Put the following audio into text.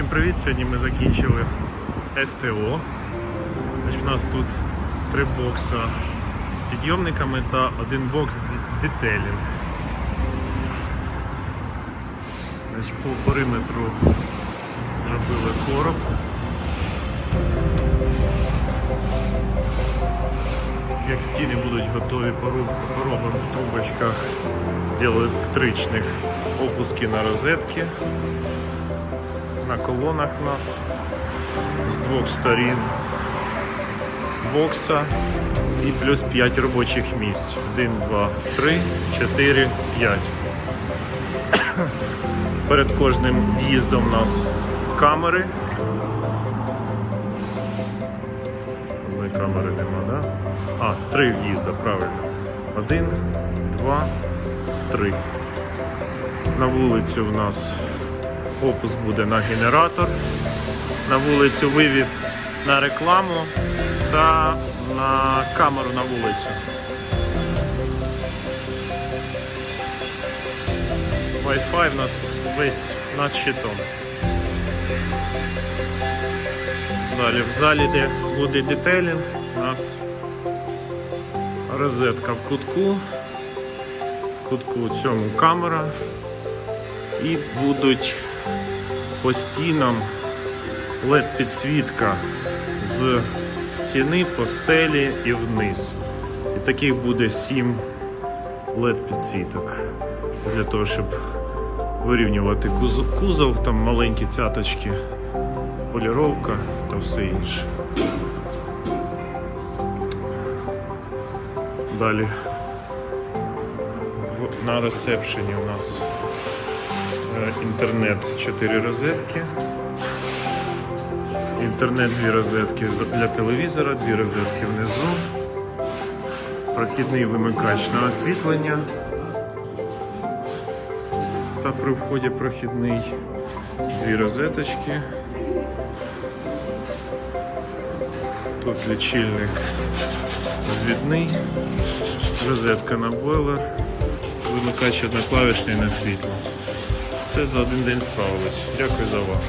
Всім привіт! Сьогодні ми закінчили СТО. У нас тут три бокса з підйомниками та один бокс детелінг. По периметру зробили короб. Як стіни будуть готові поробимо в трубочках електричних опуски на розетки. На колонах у нас з двох сторін бокса і плюс 5 робочих місць. 1, 2, 3, 4, 5. Перед кожним в'їздом у нас камери. Одної камери нема, да? А, три в'їзда, правильно. Один, два, три. На вулицю в нас опуск буде на генератор. На вулицю вивід на рекламу та на камеру на вулицю. Wi-Fi в нас весь над щитом. Далі в залі, де буде детейлінг, у нас розетка в кутку, в кутку цьому камера і будуть по стінам led підсвітка з стіни по стелі і вниз. І таких буде 7 led підсвіток. Це для того, щоб вирівнювати кузов, там маленькі цяточки, поліровка та все інше. Далі на ресепшені у нас інтернет 4 розетки. Інтернет 2 розетки для телевізора, 2 розетки внизу. Прохідний вимикач на освітлення. Та при вході прохідний дві розеточки. Тут лічильник відвідний, розетка на бойлер, вимикач одноклавішний на світло. Все за один день справилось. Дякую за увагу.